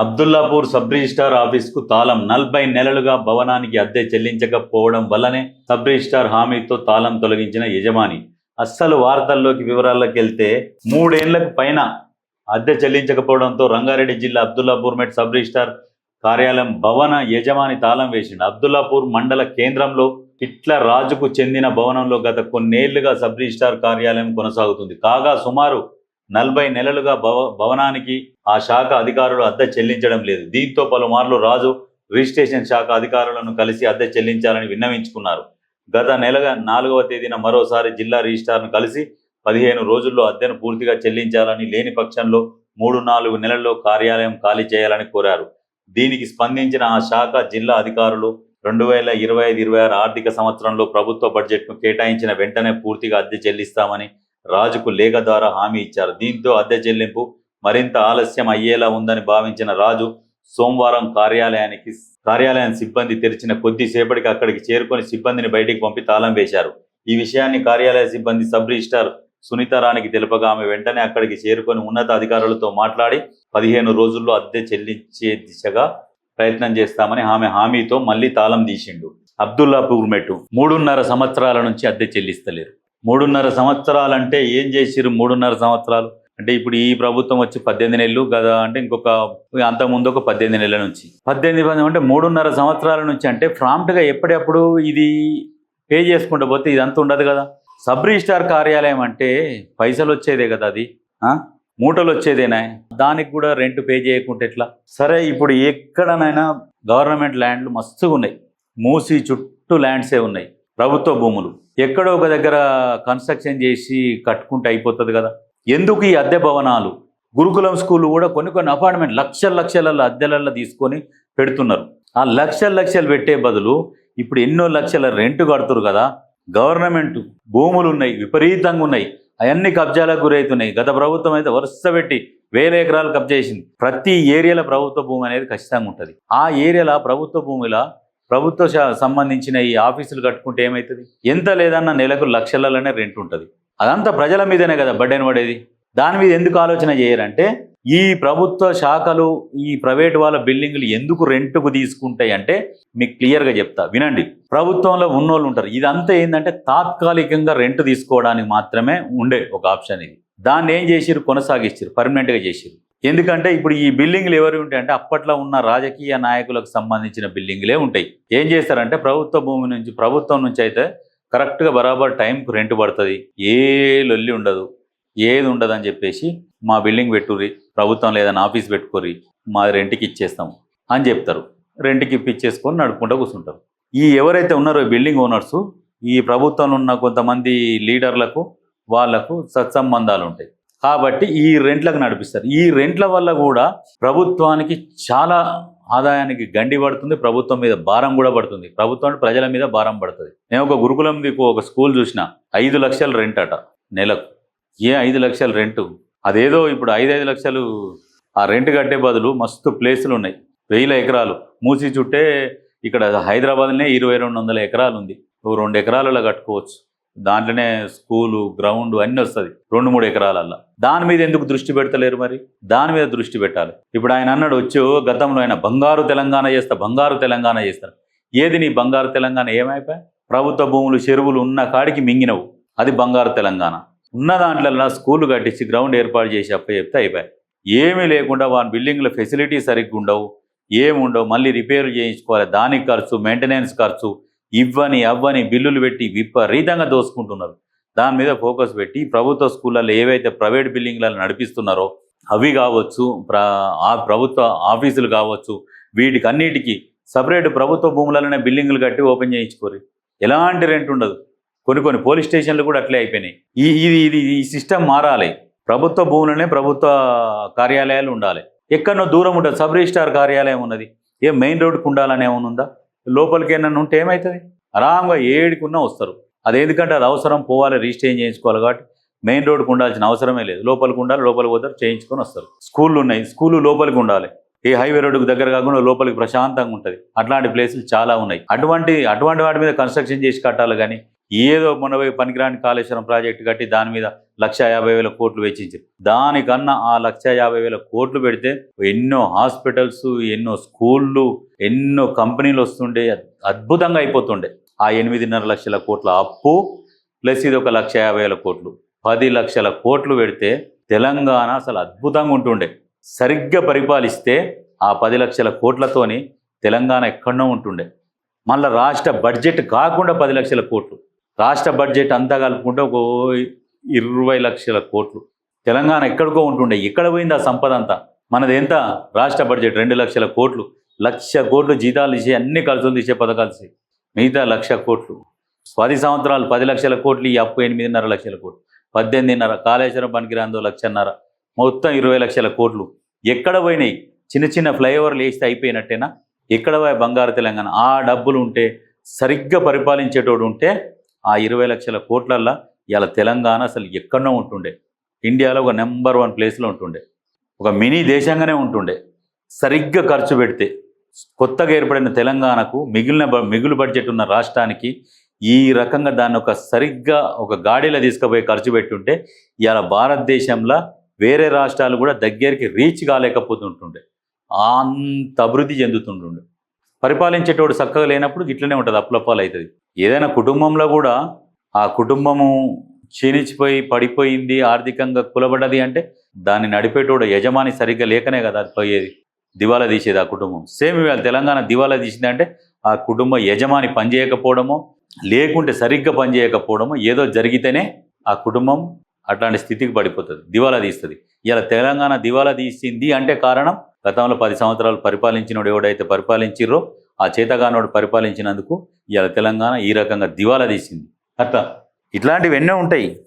Abdullapur sub registrar ఆఫీస్కు తాళం నలభై నెలలుగా భవనానికి అద్దె చెల్లించకపోవడం వల్లనే సబ్ రిజిస్టార్ హామీతో తాళం తొలగించిన యజమాని. అస్సలు వార్తల్లోకి వివరాల్లోకి వెళ్తే మూడేళ్ళకు పైన అద్దె చెల్లించకపోవడంతో రంగారెడ్డి జిల్లా అబ్దుల్లాపూర్ మెట్ సబ్ రిజిస్టార్ కార్యాలయం భవన యజమాని తాళం వేసిండు. అబ్దుల్లాపూర్ మండల కేంద్రంలో ఇట్ల రాజుకు చెందిన భవనంలో గత కొన్నేళ్ళుగా సబ్ రిజిస్టార్ కార్యాలయం కొనసాగుతుంది. కాగా సుమారు నలభై నెలలుగా భవ భవనానికి ఆ శాఖ అధికారులు అద్దె చెల్లించడం లేదు. దీంతో పలుమార్లు రాజు రిజిస్ట్రేషన్ శాఖ అధికారులను కలిసి అద్దె చెల్లించాలని విన్నవించుకున్నారు. గత నెలగా నాలుగవ తేదీన మరోసారి జిల్లా రిజిస్ట్రార్ను కలిసి పదిహేను రోజుల్లో అద్దెను పూర్తిగా చెల్లించాలని లేని పక్షంలో మూడు నాలుగు నెలల్లో కార్యాలయం ఖాళీ చేయాలని కోరారు. దీనికి స్పందించిన ఆ శాఖ జిల్లా అధికారులు రెండు వేల ఇరవై ఐదు ఇరవై ఆరు ఆర్థిక సంవత్సరంలో ప్రభుత్వ బడ్జెట్ను కేటాయించిన వెంటనే పూర్తిగా అద్దె చెల్లిస్తామని రాజుకు లేఖ ద్వారా హామీ ఇచ్చారు. దీంతో అద్దె చెల్లింపు మరింత ఆలస్యం అయ్యేలా ఉందని భావించిన రాజు సోమవారం కార్యాలయానికి కార్యాలయం సిబ్బంది తెరిచిన కొద్దిసేపటికి అక్కడికి చేరుకొని సిబ్బందిని బయటికి పంపి తాళం వేశారు. ఈ విషయాన్ని కార్యాలయ సిబ్బంది సబ్ రిజిస్టార్ సునీతారానికి తెలుపగా ఆమె వెంటనే అక్కడికి చేరుకొని ఉన్నత అధికారులతో మాట్లాడి పదిహేను రోజుల్లో అద్దె చెల్లించే దిశగా ప్రయత్నం చేస్తామని ఆమె హామీతో మళ్ళీ తాళం తీసిండు. అబ్దుల్లాపూర్ మెట్టు మూడున్నర సంవత్సరాల నుంచి అద్దె చెల్లిస్తలేరు. మూడున్నర సంవత్సరాలంటే ఏం చేసిరు మూడున్నర సంవత్సరాలు? అంటే ఇప్పుడు ఈ ప్రభుత్వం వచ్చి పద్దెనిమిది నెలలు కదా అంటే ఇంకొక అంతకుముందు ఒక పద్దెనిమిది నెలల నుంచి. పద్దెనిమిది పది అంటే మూడున్నర సంవత్సరాల నుంచి అంటే ప్రాంప్ట్గా ఎప్పటికప్పుడు ఇది పే చేసుకుంటూ పోతే ఇదంతా ఉండదు కదా? సబ్ రిజిస్టార్ కార్యాలయం అంటే పైసలు వచ్చేదే కదా అది? మూటలు వచ్చేదేనా దానికి కూడా రెంట్ పే చేయకుంటే ఎట్లా? సరే ఇప్పుడు ఎక్కడనైనా గవర్నమెంట్ ల్యాండ్లు మస్తుగా ఉన్నాయి మూసి చుట్టూ ల్యాండ్సే ఉన్నాయి. ప్రభుత్వ భూములు. ఎక్కడో ఒక దగ్గర కన్స్ట్రక్షన్ చేసి కట్టుకుంటే అయిపోతుంది కదా. ఎందుకు ఈ అద్దె భవనాలు? గురుకులం స్కూల్ కూడా కొన్ని కొన్ని అపార్ట్మెంట్ లక్షల లక్షల అద్దెలలో తీసుకొని పెడుతున్నారు. ఆ లక్షల లక్షలు పెట్టే బదులు ఇప్పుడు ఎన్నో లక్షల రెంట్ కడుతురు కదా. గవర్నమెంట్ భూములు ఉన్నాయి విపరీతంగా ఉన్నాయి. అవన్నీ కబ్జాలకు గురవుతున్నాయి గత ప్రభుత్వం అయితే వరుస పెట్టి వేల ఎకరాలు కబ్జా చేసింది. ప్రతి ఏరియాలో ప్రభుత్వ భూమి అనేది ఖచ్చితంగా ఉంటుంది. ఆ ఏరియాలో ప్రభుత్వ భూమిలో ప్రభుత్వ సంబంధించిన ఈ ఆఫీసులు కట్టుకుంటే ఏమవుతుంది ఎంత లేదన్న నెలకు లక్షలలోనే రెంట్ ఉంటుంది. అదంతా ప్రజల మీదనే కదా బడ్డెన్ పడేది. దాని మీద ఎందుకు ఆలోచన చేయరంటే ఈ ప్రభుత్వ శాఖలు ఈ ప్రైవేట్ వాళ్ళ బిల్డింగ్లు ఎందుకు రెంట్కు తీసుకుంటాయి అంటే మీకు క్లియర్గా చెప్తా వినండి. ప్రభుత్వంలో ఉన్నోళ్ళు ఉంటారు. ఇదంతా ఏంటంటే తాత్కాలికంగా రెంట్ తీసుకోవడానికి మాత్రమే ఉండే ఒక ఆప్షన్ ఇది. దాన్ని ఏం చేసిరు కొనసాగిస్తారు పర్మనెంట్గా చేసిరు ఎందుకంటే ఇప్పుడు ఈ బిల్డింగ్లు ఎవరు ఉంటాయి అంటే అప్పట్లో ఉన్న రాజకీయ నాయకులకు సంబంధించిన బిల్డింగ్లే ఉంటాయి. ఏం చేస్తారంటే ప్రభుత్వ భూమి నుంచి ప్రభుత్వం నుంచి అయితే కరెక్ట్గా బరాబర్ టైంకు రెంట్ పడుతుంది. ఏ లొల్లి ఉండదు. ఏది ఉండదు అని చెప్పేసి మా బిల్డింగ్ పెట్టుర్రి ప్రభుత్వం లేదని ఆఫీస్ పెట్టుకోరి మా రెంట్కి ఇచ్చేస్తాం అని చెప్తారు. రెంట్కి ఇప్పించేసుకొని నడుపుకుంటూ కూర్చుంటారు. ఈ ఎవరైతే ఉన్నారో బిల్డింగ్ ఓనర్స్ ఈ ప్రభుత్వంలో ఉన్న కొంతమంది లీడర్లకు వాళ్ళకు సత్సంబంధాలు ఉంటాయి. కాబట్టి ఈ రెంట్లకు నడిపిస్తారు. ఈ రెంట్ల వల్ల కూడా ప్రభుత్వానికి చాలా ఆదాయానికి గండి పడుతుంది ప్రభుత్వం మీద భారం కూడా పడుతుంది. ప్రభుత్వం ప్రజల మీద భారం పడుతుంది. నేను ఒక గురుకులం దిక్కు ఒక స్కూల్ చూసిన ఐదు లక్షల రెంట్ అట నెలకు. ఏ ఐదు లక్షల రెంట్? అదేదో ఇప్పుడు ఐదు ఐదు లక్షలు ఆ రెంట్ కట్టే బదులు మస్తు ప్లేసులు ఉన్నాయి. వెయ్యిల ఎకరాలు. మూసి చుట్టే ఇక్కడ హైదరాబాద్నే ఇరవై రెండు వందల ఎకరాలు ఉంది. ఓ రెండు ఎకరాలలో కట్టుకోవచ్చు. దాంట్లోనే స్కూలు గ్రౌండ్ అన్నీ వస్తుంది రెండు మూడు ఎకరాలల్లో. దాని మీద ఎందుకు దృష్టి పెడతలేరు మరి? దాని మీద దృష్టి పెట్టాలి. ఇప్పుడు ఆయన అన్నాడు వచ్చు గతంలో ఆయన బంగారు తెలంగాణ చేస్తా బంగారు తెలంగాణ చేస్తారు. ఏది నీ బంగారు తెలంగాణ? ఏమైపోయా? ప్రభుత్వ భూములు చెరువులు ఉన్న కాడికి మింగినవు. అది బంగారు తెలంగాణ. ఉన్న దాంట్లో స్కూల్ కట్టించి గ్రౌండ్ ఏర్పాటు చేసి అప్ప చెప్తే అయిపోయాయి ఏమీ లేకుండా వాళ్ళ బిల్డింగ్ల ఫెసిలిటీ సరిగ్గా ఉండవు. ఏమి ఉండవు మళ్ళీ రిపేర్ చేయించుకోవాలి. దానికి ఖర్చు మెయింటెనెన్స్ ఖర్చు ఇవ్వని అవ్వని బిల్లులు పెట్టి విపరీతంగా దోసుకుంటున్నారు. దాని మీద ఫోకస్ పెట్టి ప్రభుత్వ స్కూళ్ళల్లో ఏవైతే ప్రైవేట్ బిల్డింగ్లలో నడిపిస్తున్నారో అవి కావచ్చు ప్ర ఆ ప్రభుత్వ ఆఫీసులు కావచ్చు వీటికి అన్నిటికీ సపరేట్ ప్రభుత్వ భూములలోనే బిల్డింగ్లు కట్టి ఓపెన్ చేయించుకోరు. ఎలాంటి రెంట్ ఉండదు. కొన్ని కొన్ని పోలీస్ స్టేషన్లు కూడా అట్లే అయిపోయినాయి. ఈ ఇది ఇది ఈ సిస్టమ్ మారాలి. ప్రభుత్వ భూములనే ప్రభుత్వ కార్యాలయాలు ఉండాలి. ఎక్కడనో దూరం ఉంటుంది. సబ్ రిజిస్టార్ కార్యాలయం ఉన్నది. ఏ మెయిన్ రోడ్కి ఉండాలనే ఏమైనా ఉందా? లోపలికి ఏమన్నా ఉంటే ఏమవుతుంది ఆరాంగా ఏడుకున్నా వస్తారు. అది ఎందుకంటే అది అవసరం పోవాలి రిజిస్ట్రేషన్ చేయించుకోవాలి కాబట్టి మెయిన్ రోడ్కి ఉండాల్సిన అవసరమే లేదు. లోపలికి ఉండాలి లోపలికి పోతారు చేయించుకొని వస్తారు. స్కూళ్ళు ఉన్నాయి స్కూళ్ళు లోపలికి ఉండాలి. ఈ హైవే రోడ్డుకు దగ్గర కాకుండా లోపలికి ప్రశాంతంగా ఉంటుంది. అట్లాంటి ప్లేసులు చాలా ఉన్నాయి. అటువంటి అటువంటి వాటి మీద కన్స్ట్రక్షన్ చేసి కట్టాలి కానీ ఏదో మొన్న పనికిరాని కాళేశ్వరం ప్రాజెక్టు కట్టి దాని మీద లక్ష యాభై వేల కోట్లు వెచ్చించారు దానికన్నా ఆ లక్ష యాభై వేల కోట్లు పెడితే ఎన్నో హాస్పిటల్స్ ఎన్నో స్కూళ్ళు ఎన్నో కంపెనీలు వస్తుండే అద్భుతంగా అయిపోతుండే. ఆ ఎనిమిదిన్నర లక్షల కోట్ల అప్పు ప్లస్ ఇది ఒక లక్ష యాభై వేల కోట్లు. పది లక్షల కోట్లు పెడితే తెలంగాణ అసలు అద్భుతంగా ఉంటుండే. సరిగ్గా పరిపాలిస్తే ఆ పది లక్షల కోట్లతోని తెలంగాణ ఎక్కడో ఉంటుండే. మళ్ళీ రాష్ట్ర బడ్జెట్ కాకుండా పది లక్షల కోట్లు. రాష్ట్ర బడ్జెట్ అంతా కలుపుకుంటే ఒక ఇరవై లక్షల కోట్లు. తెలంగాణ ఎక్కడికో ఉంటుండే. ఎక్కడ పోయింది ఆ సంపద అంతా? మనది ఎంత? రాష్ట్ర బడ్జెట్ రెండు లక్షల కోట్లు. లక్ష కోట్లు జీతాలు ఇచ్చే అన్ని ఖర్చులు తీసే పథకాలు మిగతా లక్ష కోట్లు. పది సంవత్సరాలు పది లక్షల కోట్లు ఈ అప్పు ఎనిమిదిన్నర లక్షల కోట్లు. పద్దెనిమిదిన్నర కాళేశ్వరం పనికిరాందో లక్షన్నర. మొత్తం ఇరవై లక్షల కోట్లు. ఎక్కడ పోయినాయి? చిన్న చిన్న ఫ్లైఓవర్లు వేస్తే అయిపోయినట్టేనా? ఎక్కడ పోయి బంగారు తెలంగాణ? ఆ డబ్బులు ఉంటే సరిగ్గా పరిపాలించేటోడు ఉంటే ఆ ఇరవై లక్షల కోట్లల్లో ఇవాళ తెలంగాణ అసలు ఎక్కడో ఉంటుండే. ఇండియాలో ఒక నెంబర్ వన్ ప్లేస్లో ఉంటుండే. ఒక మినీ దేశంగానే ఉంటుండే. సరిగ్గా ఖర్చు పెడితే కొత్తగా ఏర్పడిన తెలంగాణకు మిగిలిన మిగులు బడ్జెట్ ఉన్న రాష్ట్రానికి ఈ రకంగా దాన్ని ఒక సరిగ్గా ఒక గాడిలో తీసుకుపోయి ఖర్చు పెట్టుంటే ఇవాళ భారతదేశంలో వేరే రాష్ట్రాలు కూడా దగ్గరికి రీచ్ కాలేకపోతుంటుండే. అంత అభివృద్ధి చెందుతుంటుండే. పరిపాలించేటోడు చక్కగా లేనప్పుడు ఇట్లనే ఉంటుంది అప్పులప్పాలు అవుతుంది ఏదైనా కుటుంబంలో కూడా ఆ కుటుంబము క్షీణించిపోయి పడిపోయింది ఆర్థికంగా కులబడ్డది అంటే దాన్ని నడిపేటోడు యజమాని సరిగ్గా లేకనే కదా అది పోయేది. దివాలా తీసేది ఆ కుటుంబం. సేమ్ ఇవాళ తెలంగాణ దివాలా తీసింది అంటే ఆ కుటుంబ యజమాని పనిచేయకపోవడమో లేకుంటే సరిగ్గా పనిచేయకపోవడమో ఏదో జరిగితేనే ఆ కుటుంబం అట్లాంటి స్థితికి పడిపోతుంది దివాలా తీస్తుంది. ఇలా తెలంగాణ దివాలా తీసింది అంటే కారణం గతంలో పది సంవత్సరాలు పరిపాలించినోడు ఎవడైతే పరిపాలించిర్రో ఆ చేతగానోడు పరిపాలించినందుకు ఇవాళ తెలంగాణ ఈ రకంగా దివాలా తీసింది. అట్లా ఇట్లాంటివి ఎన్నో ఉంటాయి.